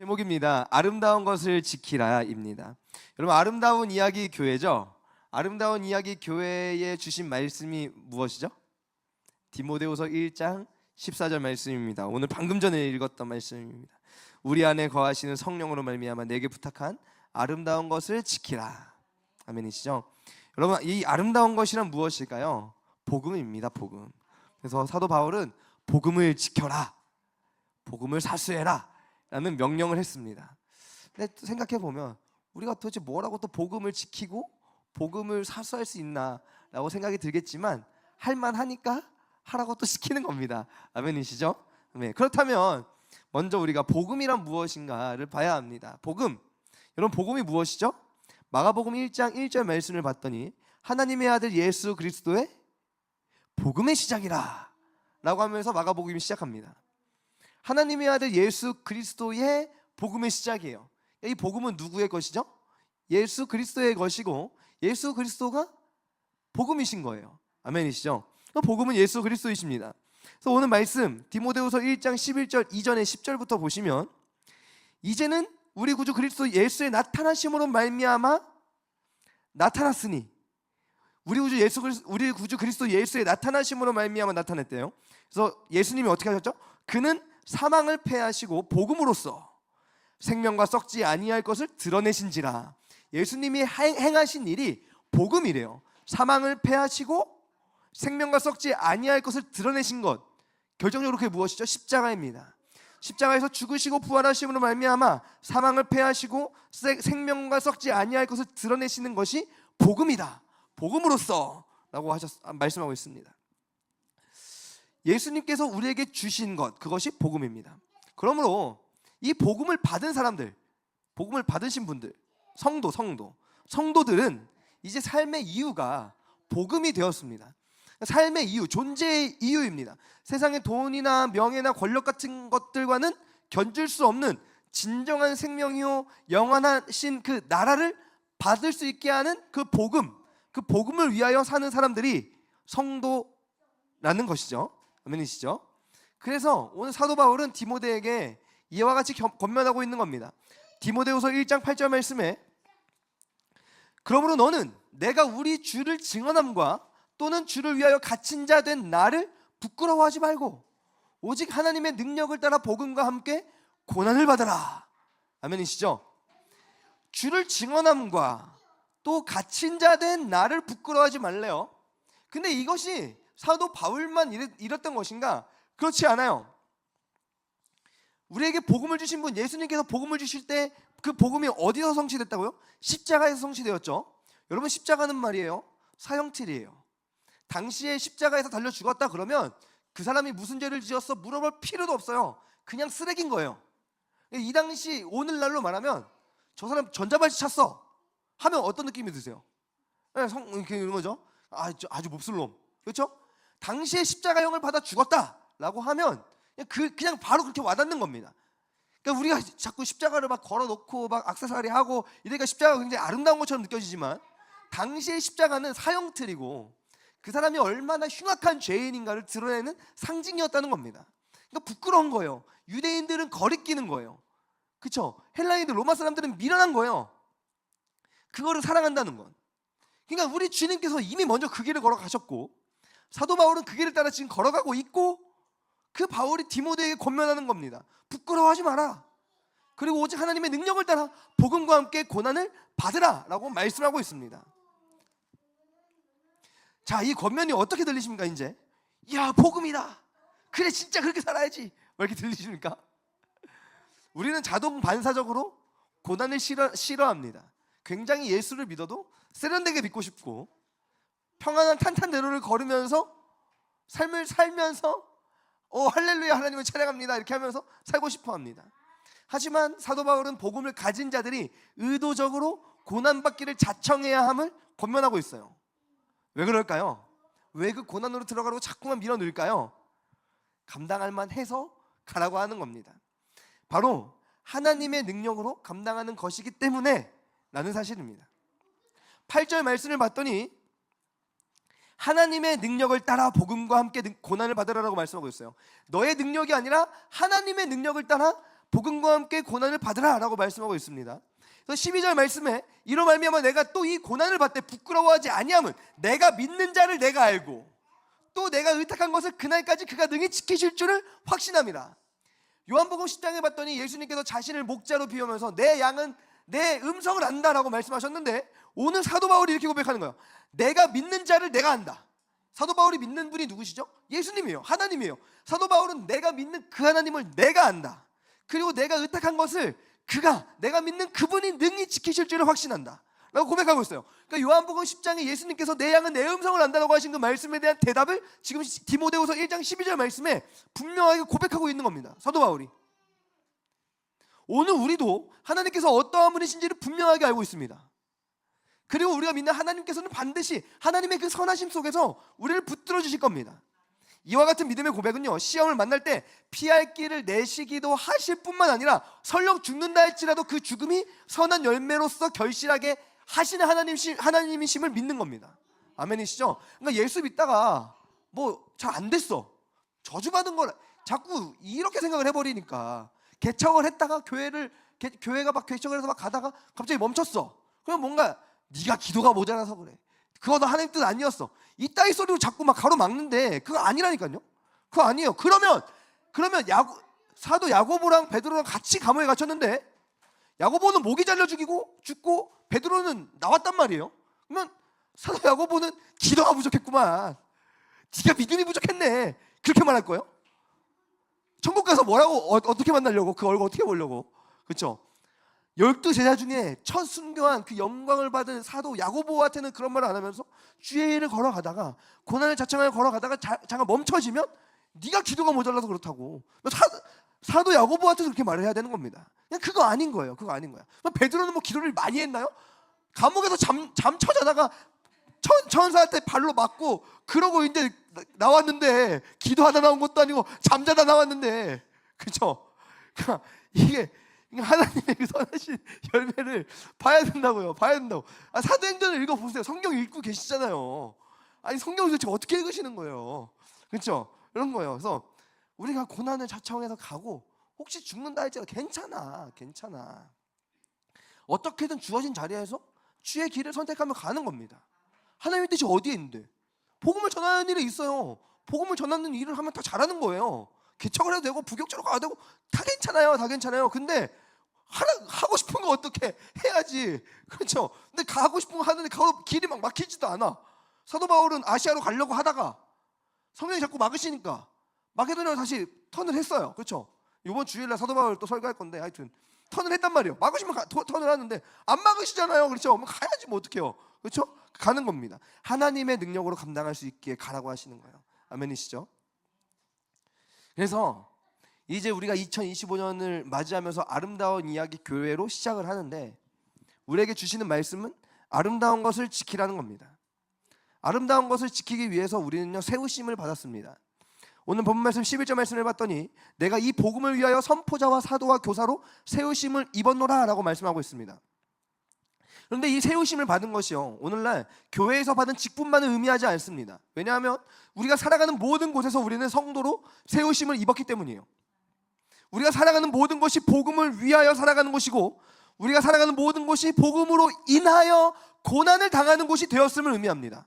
제목입니다. 아름다운 것을 지키라입니다. 여러분 아름다운 이야기 교회죠. 아름다운 이야기 교회에 주신 말씀이 무엇이죠? 디모데후서 1장 14절 말씀입니다. 오늘 방금 전에 읽었던 말씀입니다. 우리 안에 거하시는 성령으로 말미암아 내게 부탁한 아름다운 것을 지키라. 아멘이시죠? 여러분 이 아름다운 것이란 무엇일까요? 복음입니다. 복음. 그래서 사도 바울은 복음을 지켜라. 복음을 사수해라. 라는 명령을 했습니다. 근데 또 생각해 보면 우리가 도대체 뭐라고 또 복음을 지키고 복음을 사수할 수 있나라고 생각이 들겠지만 할 만하니까 하라고 또 시키는 겁니다. 아멘이시죠? 네. 그렇다면 먼저 우리가 복음이란 무엇인가를 봐야 합니다. 복음. 여러분 복음이 무엇이죠? 마가복음 1장 1절 말씀을 봤더니 하나님의 아들 예수 그리스도의 복음의 시작이라 라고 하면서 마가복음이 시작합니다. 하나님의 아들 예수 그리스도의 복음의 시작이에요. 이 복음은 누구의 것이죠? 예수 그리스도의 것이고 예수 그리스도가 복음이신 거예요. 아멘이시죠? 복음은 예수 그리스도이십니다. 그래서 오늘 말씀 디모데후서 1장 11절 이전에 10절부터 보시면 이제는 우리 구주 그리스도 예수의 나타나심으로 말미암아 나타났으니 우리 구주 예수 그리스도 우리 구주 그리스도 예수의 나타나심으로 말미암아 나타났대요. 그래서 예수님이 어떻게 하셨죠? 그는 사망을 패하시고 복음으로써 생명과 썩지 아니할 것을 드러내신지라. 예수님이 행- 행하신 일이 복음이래요. 사망을 패하시고 생명과 썩지 아니할 것을 드러내신 것. 결정적으로 그게 무엇이죠? 십자가입니다. 십자가에서 죽으시고 부활하심으로 말미암아 사망을 패하시고 세- 생명과 썩지 아니할 것을 드러내시는 것이 복음이다. 복음으로써라고 하셨 말씀하고 있습니다. 예수님께서 우리에게 주신 것 그것이 복음입니다. 그러므로 이 복음을 받은 사람들, 복음을 받으신 분들, 성도, 성도, 성도들은 이제 삶의 이유가 복음이 되었습니다. 삶의 이유, 존재의 이유입니다. 세상의 돈이나 명예나 권력 같은 것들과는 견줄 수 없는 진정한 생명이요 영원하신 그 나라를 받을 수 있게 하는 그 복음, 그 복음을 위하여 사는 사람들이 성도라는 것이죠. 아멘이시죠? 그래서 오늘 사도 바울은 디모데에게 이와 같이 겸- 권면하고 있는 겁니다. 디모데후서 1장 8절 말씀에 그러므로 너는 내가 우리 주를 증언함과 또는 주를 위하여 갇힌 자 된 나를 부끄러워하지 말고 오직 하나님의 능력을 따라 복음과 함께 고난을 받아라. 아멘이시죠? 주를 증언함과 또 갇힌 자 된 나를 부끄러워하지 말래요. 근데 이것이 사도 바울만 이랬던 것인가? 그렇지 않아요. 우리에게 복음을 주신 분 예수님께서 복음을 주실 때 그 복음이 어디서 성취됐다고요? 십자가에서 성취되었죠. 여러분 십자가는 말이에요. 사형틀이에요. 당시에 십자가에서 달려 죽었다 그러면 그 사람이 무슨 죄를 지었어 물어볼 필요도 없어요. 그냥 쓰레기인 거예요. 이 당시 오늘날로 말하면 저 사람 전자발찌 찼어 하면 어떤 느낌이 드세요? 네, 성 이렇게 이런 거죠. 아, 저 아주 몹쓸 놈. 그렇죠? 당시에 십자가형을 받아 죽었다라고 하면 그냥, 그, 그냥 바로 그렇게 와닿는 겁니다. 그러니까 우리가 자꾸 십자가를 막 걸어놓고 막 악세사리 하고 이러니까 십자가가 굉장히 아름다운 것처럼 느껴지지만 당시의 십자가는 사형틀이고 그 사람이 얼마나 흉악한 죄인인가를 드러내는 상징이었다는 겁니다. 그러니까 부끄러운 거예요. 유대인들은 거리끼는 거예요. 그렇죠? 헬라인들 로마 사람들은 미련한 거예요. 그거를 사랑한다는 건. 그러니까 우리 주님께서 이미 먼저 그 길을 걸어가셨고 사도 바울은 그 길을 따라 지금 걸어가고 있고 그 바울이 디모데에게 권면하는 겁니다. 부끄러워하지 마라. 그리고 오직 하나님의 능력을 따라 복음과 함께 고난을 받으라라고 말씀하고 있습니다. 자, 이 권면이 어떻게 들리십니까, 이제? 야, 복음이다. 그래, 진짜 그렇게 살아야지. 왜 이렇게 들리십니까? 우리는 자동 반사적으로 고난을 싫어, 싫어합니다. 굉장히 예수를 믿어도 세련되게 믿고 싶고 평안한 탄탄대로를 걸으면서 삶을 살면서 오 할렐루야 하나님을 찬양합니다 이렇게 하면서 살고 싶어 합니다. 하지만 사도 바울은 복음을 가진 자들이 의도적으로 고난 받기를 자청해야 함을 권면하고 있어요. 왜 그럴까요? 왜 그 고난으로 들어가려고 자꾸만 밀어넣을까요? 감당할 만해서 가라고 하는 겁니다. 바로 하나님의 능력으로 감당하는 것이기 때문에 라는 사실입니다. 8절 말씀을 봤더니 하나님의 능력을 따라 복음과 함께 능- 고난을 받으라라고 말씀하고 있어요. 너의 능력이 아니라 하나님의 능력을 따라 복음과 함께 고난을 받으라라고 말씀하고 있습니다. 그래서 12절 말씀에 이로 말미암아 내가 또 이 고난을 받되 부끄러워하지 아니함은 내가 믿는 자를 내가 알고 또 내가 의탁한 것을 그날까지 그가 능히 지키실 줄을 확신합니다. 요한복음 10장에 봤더니 예수님께서 자신을 목자로 비우면서 내 양은 내 음성을 안다라고 말씀하셨는데 오늘 사도 바울이 이렇게 고백하는 거예요. 내가 믿는 자를 내가 안다. 사도 바울이 믿는 분이 누구시죠? 예수님이에요. 하나님이에요. 사도 바울은 내가 믿는 그 하나님을 내가 안다. 그리고 내가 의탁한 것을 그가 내가 믿는 그분이 능히 지키실 줄을 확신한다. 라고 고백하고 있어요. 그러니까 요한복음 10장에 예수님께서 내 양은 내 음성을 안다라고 하신 그 말씀에 대한 대답을 지금 디모데후서 1장 12절 말씀에 분명하게 고백하고 있는 겁니다. 사도 바울이. 오늘 우리도 하나님께서 어떠한 분이신지를 분명하게 알고 있습니다. 그리고 우리가 믿는 하나님께서는 반드시 하나님의 그 선하심 속에서 우리를 붙들어 주실 겁니다. 이와 같은 믿음의 고백은요 시험을 만날 때 피할 길을 내시기도 하실 뿐만 아니라 설령 죽는다 할지라도 그 죽음이 선한 열매로서 결실하게 하시는 하나님심 하나님이심을 믿는 겁니다. 아멘이시죠? 그러니까 예수 믿다가 뭐 잘 안 됐어 저주받은 걸 자꾸 이렇게 생각을 해버리니까 개척을 했다가 교회를 개- 교회가 막 개척을 해서 막 가다가 갑자기 멈췄어. 그럼 뭔가 네가 기도가 모자라서 그래. 그거도 하나님 뜻 아니었어. 이 따위 소리로 자꾸 막 가로막는데 그거 아니라니까요. 그거 아니에요. 그러면 그러면 야고 사도 야고보랑 베드로랑 같이 감옥에 갇혔는데 야고보는 목이 잘려 죽이고 죽고 베드로는 나왔단 말이에요. 그러면 사도 야고보는 기도가 부족했구만. 네가 믿음이 부족했네. 그렇게 말할 거예요? 천국 가서 뭐라고 어, 떻게 만나려고 그 얼굴 어떻게 보려고 그렇죠? 열두 제자 중에 첫 순교한 그 영광을 받은 사도 야고보한테는 그런 말을 안 하면서 주의 일을 걸어가다가 고난을 자청하여 걸어가다가 자, 잠깐 멈춰지면 네가 기도가 모자라서 그렇다고 사, 사도 야고보한테도 그렇게 말을 해야 되는 겁니다. 그냥 그거 아닌 거예요. 그거 아닌 거야. 베드로는 뭐 기도를 많이 했나요? 감옥에서 잠, 잠 쳐자다가 천, 천사한테 발로 맞고 그러고 이제 나- 나왔는데 기도하다 나온 것도 아니고 잠자다 나왔는데 그렇죠? 그러니까 이게 하나님의 그 선하신 열매를 봐야 된다고요. 봐야 된다고. 아, 사도행전을 읽어 보세요. 성경 읽고 계시잖아요. 아니 성경을 도대체 어떻게 읽으시는 거예요? 그렇죠? 이런 거예요. 그래서 우리가 고난을 자청해서 가고 혹시 죽는다 할지라도 괜찮아, 괜찮아. 어떻게든 주어진 자리에서 주의 길을 선택하며 가는 겁니다. 하나님의 뜻이 어디에 있는데? 복음을 전하는 일이 있어요. 복음을 전하는 일을 하면 다 잘하는 거예요. 개척을 해도 되고 부격적으로 가도 되고 다 괜찮아요. 다 괜찮아요. 근데 하라, 하고 싶은 거 어떻게 해야지. 그렇죠. 근데 가고 싶은 거 하는데 가 길이 막 막히지도 않아. 사도 바울은 아시아로 가려고 하다가 성령이 자꾸 막으시니까 마케도니아로 다시 턴을 했어요. 그렇죠. 이번 주일날 사도 바울 또 설교할 건데 하여튼 턴을 했단 말이에요. 막으시면 가, 토- 턴을 하는데 안 막으시잖아요. 그렇죠. 가야지 뭐 어떡해요. 그렇죠? 가는 겁니다. 하나님의 능력으로 감당할 수 있기에 가라고 하시는 거예요. 아멘이시죠? 그래서 이제 우리가 2025년을 맞이하면서 아름다운 이야기 교회로 시작을 하는데 우리에게 주시는 말씀은 아름다운 것을 지키라는 겁니다. 아름다운 것을 지키기 위해서 우리는요 세우심을 받았습니다. 오늘 본문 말씀 11절 말씀을 봤더니 내가 이 복음을 위하여 선포자와 사도와 교사로 세우심을 입었노라라고 말씀하고 있습니다. 그런데 이 세우심을 받은 것이요 오늘날 교회에서 받은 직분만을 의미하지 않습니다. 왜냐하면 우리가 살아가는 모든 곳에서 우리는 성도로 세우심을 입었기 때문이에요. 우리가 살아가는 모든 것이 복음을 위하여 살아가는 곳이고 우리가 살아가는 모든 것이 복음으로 인하여 고난을 당하는 곳이 되었음을 의미합니다.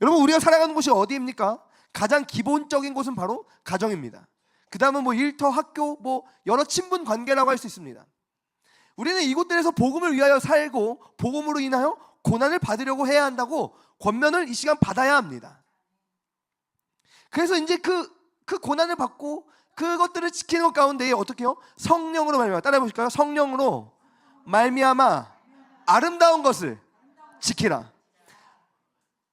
여러분 우리가 살아가는 곳이 어디입니까? 가장 기본적인 곳은 바로 가정입니다. 그 다음은 뭐 일터, 학교, 뭐 여러 친분 관계라고 할 수 있습니다. 우리는 이곳들에서 복음을 위하여 살고 복음으로 인하여 고난을 받으려고 해야 한다고 권면을 이 시간 받아야 합니다. 그래서 이제 그, 그 고난을 받고 그것들을 지키는 것 가운데 어떻게요? 성령으로 말미암아 따라해 보실까요? 성령으로 말미암아 아름다운 것을 지키라.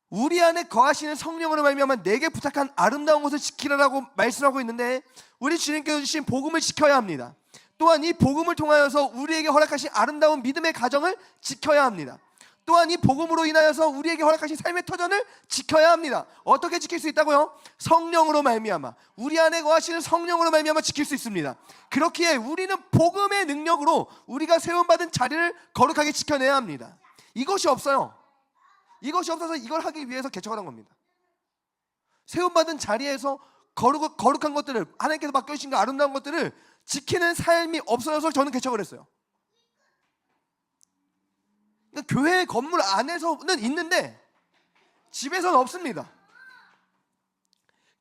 우리 안에 거하시는 성령으로 말미암아 내게 부탁한 아름다운 것을 지키라라고 말씀하고 있는데 우리 주님께서 주신 복음을 지켜야 합니다. 또한 이 복음을 통하여서 우리에게 허락하신 아름다운 믿음의 가정을 지켜야 합니다. 또한 이 복음으로 인하여서 우리에게 허락하신 삶의 터전을 지켜야 합니다. 어떻게 지킬 수 있다고요? 성령으로 말미암아 우리 안에 거하시는 성령으로 말미암아 지킬 수 있습니다. 그렇기에 우리는 복음의 능력으로 우리가 세움 받은 자리를 거룩하게 지켜내야 합니다. 이것이 없어요. 이것이 없어서 이걸 하기 위해서 개척을 한 겁니다. 세움 받은 자리에서 거룩, 거룩한 것들을 하나님께서 맡겨주신 그 아름다운 것들을 지키는 삶이 없어져서 저는 개척을 했어요. 그러니까 교회 건물 안에서는 있는데 집에서는 없습니다.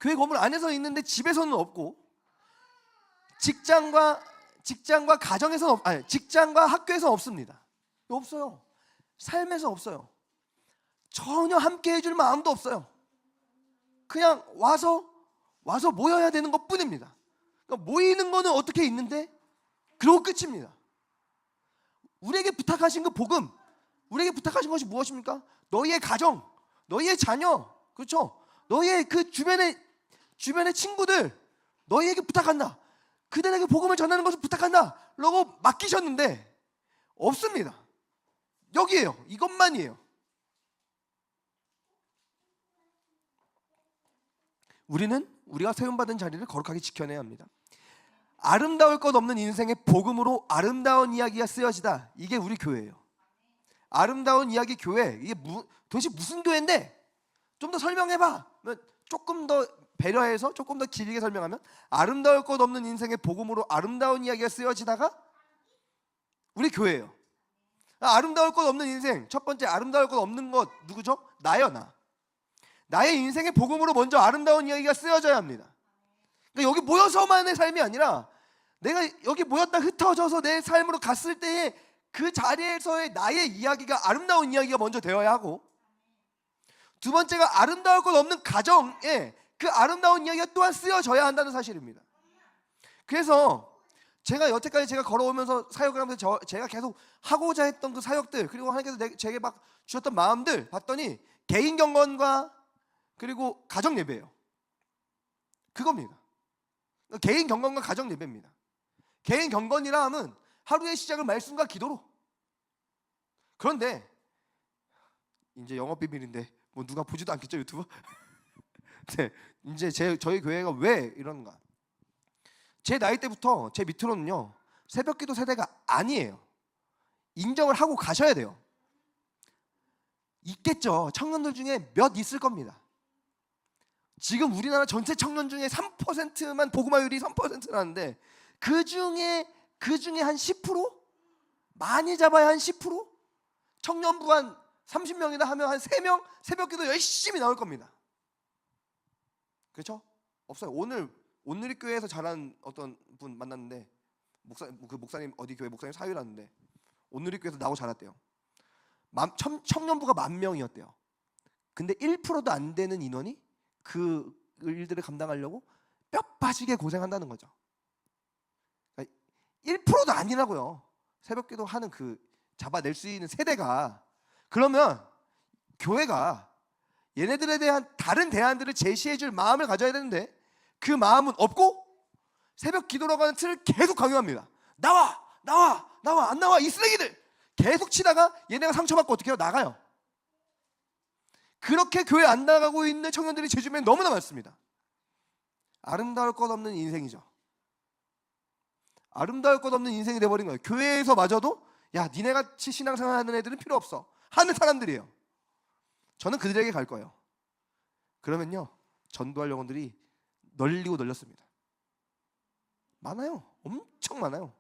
교회 건물 안에서는 있는데 집에서는 없고 직장과 직장과 가정에서는 없, 아니 직장과 학교에서는 없습니다. 없어요. 삶에서 없어요. 전혀 함께 해줄 마음도 없어요. 그냥 와서 와서 모여야 되는 것 뿐입니다. 그러니까 모이는 거는 어떻게 있는데 그러고 끝입니다. 우리에게 부탁하신 그 복음, 우리에게 부탁하신 것이 무엇입니까? 너희의 가정, 너희의 자녀, 그렇죠? 너희의 그 주변의 주변의 친구들, 너희에게 부탁한다. 그들에게 복음을 전하는 것을 부탁한다. 라고 맡기셨는데 없습니다. 여기에요. 이것만이에요. 우리는 우리가 세움받은 자리를 거룩하게 지켜내야 합니다. 아름다울 것 없는 인생의 복음으로 아름다운 이야기가 쓰여지다. 이게 우리 교회예요. 아름다운 이야기 교회. 이게 무, 도대체 무슨 교회인데? 좀 더 설명해 봐. 조금 더 배려해서 조금 더 길게 설명하면 아름다울 것 없는 인생의 복음으로 아름다운 이야기가 쓰여지다가 우리 교회예요. 아름다울 것 없는 인생 첫 번째 아름다울 것 없는 것 누구죠? 나요 나. 나의 인생의 복음으로 먼저 아름다운 이야기가 쓰여져야 합니다. 그러니까 여기 모여서만의 삶이 아니라 내가 여기 모였다 흩어져서 내 삶으로 갔을 때에 그 자리에서의 나의 이야기가 아름다운 이야기가 먼저 되어야 하고 두 번째가 아름다울 것 없는 가정에 그 아름다운 이야기가 또한 쓰여져야 한다는 사실입니다. 그래서 제가 여태까지 제가 걸어오면서 사역을 하면서 저, 제가 계속 하고자 했던 그 사역들 그리고 하나님께서 내, 제게 막 주셨던 마음들 봤더니 개인 경건과 그리고 가정 예배예요. 그겁니다. 개인 경건과 가정 예배입니다. 개인 경건이라 하면 하루의 시작을 말씀과 기도로. 그런데 이제 영업 비밀인데 뭐 누가 보지도 않겠죠 유튜브? 네, 이제 제 저희 교회가 왜 이런가? 제 나이 때부터 제 밑으로는요 새벽기도 세대가 아니에요. 인정을 하고 가셔야 돼요. 있겠죠. 청년들 중에 몇 있을 겁니다. 지금 우리나라 전체 청년 중에 3%만 복음화율이 3%라는데 그 중에 그 중에 한 10% 많이 잡아야 한 10% 청년부 한 30명이나 하면 한 3명 새벽기도 열심히 나올 겁니다. 그렇죠? 없어요. 오늘 오늘 교회에서 자란 어떤 분 만났는데 목사 그 목사님 어디 교회 목사님 사유라는데 오늘 교회에서 나고. 만, 청, 청년부가 만 명이었대요. 근데 1%도 안 되는 인원이 그 일들을 감당하려고 뼈 빠지게 고생한다는 거죠. 그러니까 1%도 아니라고요. 새벽 기도 하는 그 잡아낼 수 있는 세대가 그러면 교회가 얘네들에 대한 다른 대안들을 제시해 줄 마음을 가져야 되는데 그 마음은 없고 새벽 기도라고 하는 틀을 계속 강요합니다. 나와! 나와! 나와! 안 나와! 이 쓰레기들! 계속 치다가 얘네가 상처받고 어떻게 해요? 나가요. 그렇게 교회 안 나가고 있는 청년들이 제 주변에 너무나 많습니다. 아름다울 것 없는 인생이죠. 아름다울 것 없는 인생이 돼버린 거예요. 교회에서 마저도 야 니네 같이 신앙생활 하는 애들은 필요 없어 하는 사람들이에요. 저는 그들에게 갈 거예요. 그러면요 전도할 영혼들이 널리고 널렸습니다. 많아요. 엄청 많아요.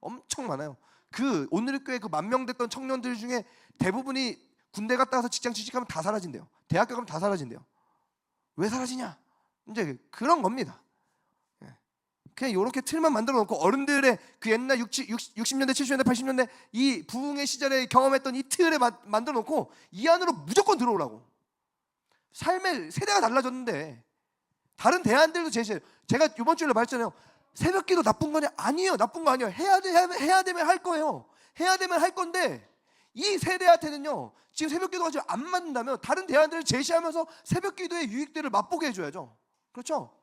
엄청 많아요. 그 오늘 교회 그 만명 됐던 청년들 중에 대부분이 군대 갔다 와서 직장 취직하면 다 사라진대요. 대학교 가면 다 사라진대요. 왜 사라지냐? 이제 그런 겁니다. 예. 그냥 이렇게 틀만 만들어 놓고 어른들의 그 옛날 60, 60 년대, 70년대, 80년대 이 부흥의 시절에 경험했던 이 틀에 마, 만들어 놓고 이 안으로 무조건 들어오라고. 삶의 세대가 달라졌는데 다른 대안들도 제시해요. 제가 이번 주에 말했잖아요. 새벽기도 나쁜 거냐? 아니에요. 나쁜 거 아니에요. 해야 돼, 해야 되면 할 거예요. 해야 되면 할 건데 이 세대한테는요. 지금 새벽기도가 지금 안 맞는다면 다른 대안들을 제시하면서 새벽기도의 유익들을 맛보게 해줘야죠. 그렇죠?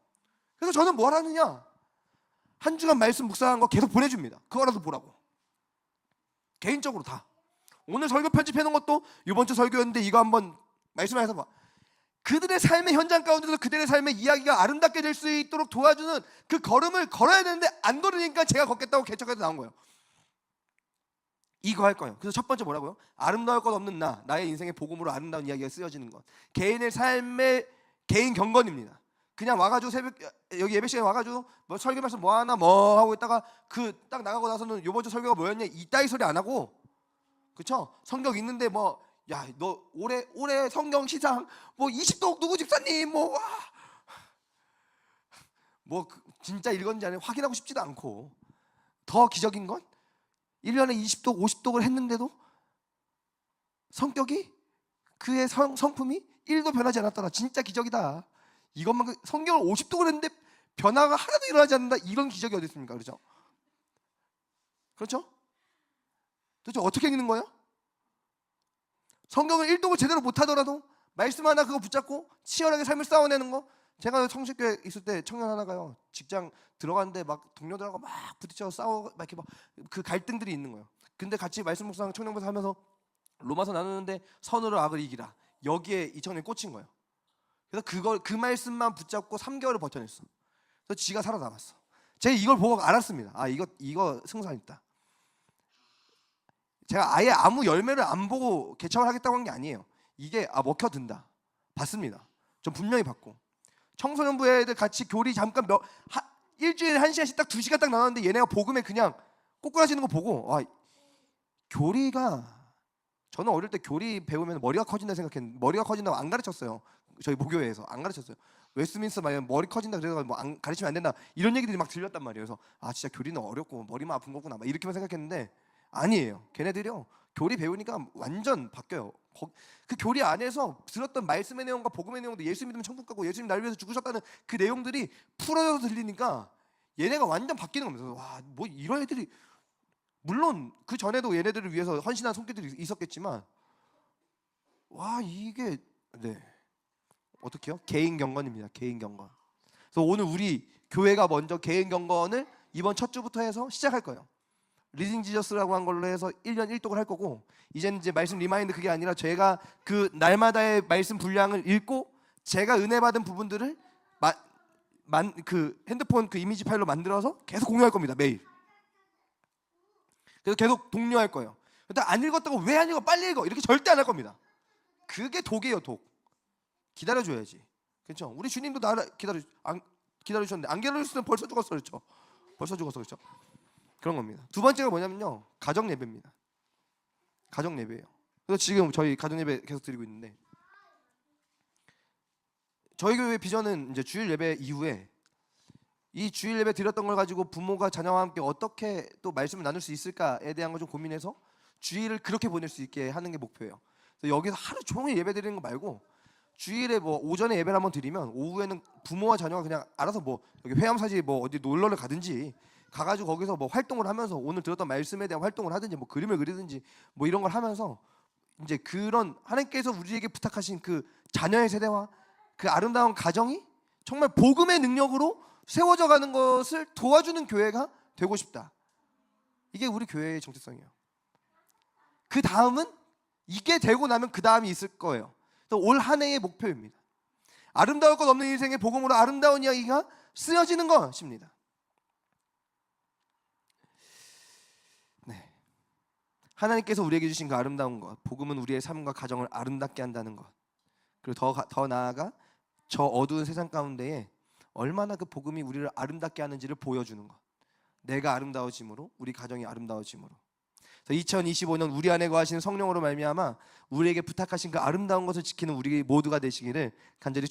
그래서 저는 뭘 하느냐? 한 주간 말씀 묵상한 거 계속 보내줍니다. 그거라도 보라고. 개인적으로 다. 오늘 설교 편집해 놓은 것도 이번 주 설교였는데 이거 한번 말씀해서 봐. 그들의 삶의 현장 가운데서 그들의 삶의 이야기가 아름답게 될 수 있도록 도와주는 그 걸음을 걸어야 되는데 안 걸으니까 제가 걷겠다고 개척해서 나온 거예요. 이거 할 거예요. 그래서 첫 번째 뭐라고요? 아름다울 것 없는 나, 나의 인생의 복음으로 아름다운 이야기가 쓰여지는 것. 개인의 삶의 개인 경건입니다. 그냥 와가지고 새벽 여기 예배 시간에 와가지고 뭐 설교 말씀 뭐 하나 뭐 하고 있다가 그 딱 나가고 나서는 요번 주 설교가 뭐였냐 이따위 소리 안 하고 그쵸 성경 있는데 뭐 야 너 올해 올해 성경 시상 뭐 20독 누구 집사님 뭐 와. 뭐 그- 진짜 읽었는지 아니 확인하고 싶지도 않고 더 기적인 건 1년에 20독 50독을 했는데도 성격이 그의 성, 성품이 1도 변하지 않았더라. 진짜 기적이다. 이것만 그 성경을 50독을 했는데 변화가 하나도 일어나지 않는다. 이런 기적이 어디 있습니까? 그렇죠? 그렇죠? 도대체 어떻게 읽는 거예요? 성경을 1독을 제대로 못하더라도 말씀 하나 그거 붙잡고 치열하게 삶을 싸워내는 거 제가 성식교회 있을 때 청년 하나가요 직장 들어갔는데 막 동료들하고 막 부딪혀 싸워 막 이렇게 막 그 갈등들이 있는 거예요. 근데 같이 말씀 묵상 청년부서 하면서 로마서 나누는데 선으로 악을 이기라. 여기에 이 청년이 꽂힌 거예요. 그래서 그걸 그 말씀만 붙잡고 3개월을 버텨냈어. 그래서 지가 살아남았어. 제가 이걸 보고 알았습니다. 아 이거 이거 승산 있다. 제가 아예 아무 열매를 안 보고 개척을 하겠다고 한 게 아니에요. 이게 아 먹혀든다. 봤습니다. 전 분명히 봤고 청소년부 애들 같이 교리 잠깐 몇 하, 일주일에 한 시간씩 딱 두 시간 딱 나눴는데 얘네가 복음에 그냥 꼬꾸라지는 거 보고 와 교리가 저는 어릴 때 교리 배우면 머리가 커진다 생각했는데 머리가 커진다고 안 가르쳤어요. 저희 모교회에서 안 가르쳤어요. 웨스민스터 막 머리 커진다 그래서 뭐 안, 가르치면 안 된다 이런 얘기들이 막 들렸단 말이에요. 그래서 아 진짜 교리는 어렵고 머리만 아픈 거구나 막 이렇게만 생각했는데 아니에요. 걔네들이요. 교리 배우니까 완전 바뀌어요. 거- 그 교리 안에서 들었던 말씀의 내용과 복음의 내용도 예수 믿으면 천국 가고 예수님 날 위해서 죽으셨다는 그 내용들이 풀어져서 들리니까 얘네가 완전 바뀌는 겁니다. 와, 뭐 이런 애들이 물론 그 전에도 얘네들을 위해서 헌신한 손길들이 있었겠지만 와 이게 네 어떻게요? 개인 경건입니다. 개인 경건. 그래서 오늘 우리 교회가 먼저 개인 경건을 이번 첫 주부터 해서 시작할 거예요. 리딩 지저스라고 한 걸로 해서 1년 1독을 할 거고 이제는 이제 말씀 리마인드 그게 아니라 제가 그 날마다의 말씀 분량을 읽고 제가 은혜 받은 부분들을 마, 만, 그 핸드폰 그 이미지 파일로 만들어서 계속 공유할 겁니다 매일. 그래서 계속 독려할 거예요. 근데 안 읽었다고 왜 안 읽어? 빨리 읽어! 이렇게 절대 안 할 겁니다. 그게 독이에요 독. 기다려줘야지. 그렇죠 우리 주님도 나를 기다려 안 기다려주셨는데 안 기다려주셨으면 벌써 죽었어 그렇죠? 벌써 죽었어 그렇죠 그런 겁니다. 두 번째가 뭐냐면요. 가정 예배입니다. 가정 예배예요. 그래서 지금 저희 가정 예배 계속 드리고 있는데 저희 교회 비전은 이제 주일 예배 이후에 이 주일 예배 드렸던 걸 가지고 부모가 자녀와 함께 어떻게 또 말씀을 나눌 수 있을까에 대한 걸 좀 고민해서 주일을 그렇게 보낼 수 있게 하는 게 목표예요. 그래서 여기서 하루 종일 예배 드리는 거 말고 주일에 뭐 오전에 예배를 한번 드리면 오후에는 부모와 자녀가 그냥 알아서 뭐 여기 회암사지 뭐 어디 놀러를 가든지 가가지고 거기서 뭐 활동을 하면서 오늘 들었던 말씀에 대한 활동을 하든지 뭐 그림을 그리든지 뭐 이런 걸 하면서 이제 그런 하나님께서 우리에게 부탁하신 그 자녀의 세대와 그 아름다운 가정이 정말 복음의 능력으로 세워져 가는 것을 도와주는 교회가 되고 싶다. 이게 우리 교회의 정체성이에요. 그 다음은 이게 되고 나면 그 다음이 있을 거예요. 올 한 해의 목표입니다. 아름다울 것 없는 인생의 복음으로 아름다운 이야기가 쓰여지는 것입니다. 하나님께서 우리에게 주신 그 아름다운 것, 복음은 우리의 삶과 가정을 아름답게 한다는 것. 그리고 더, 가- 더 나아가 저 어두운 세상 가운데에 얼마나 그 복음이 우리를 아름답게 하는지를 보여주는 것. 내가 아름다워짐으로 우리 가정이 아름다워짐으로. 그래서 2025년 우리 안에 거하시는 성령으로 말미암아 우리에게 부탁하신 그 아름다운 것을 지키는 우리 모두가 되시기를 간절히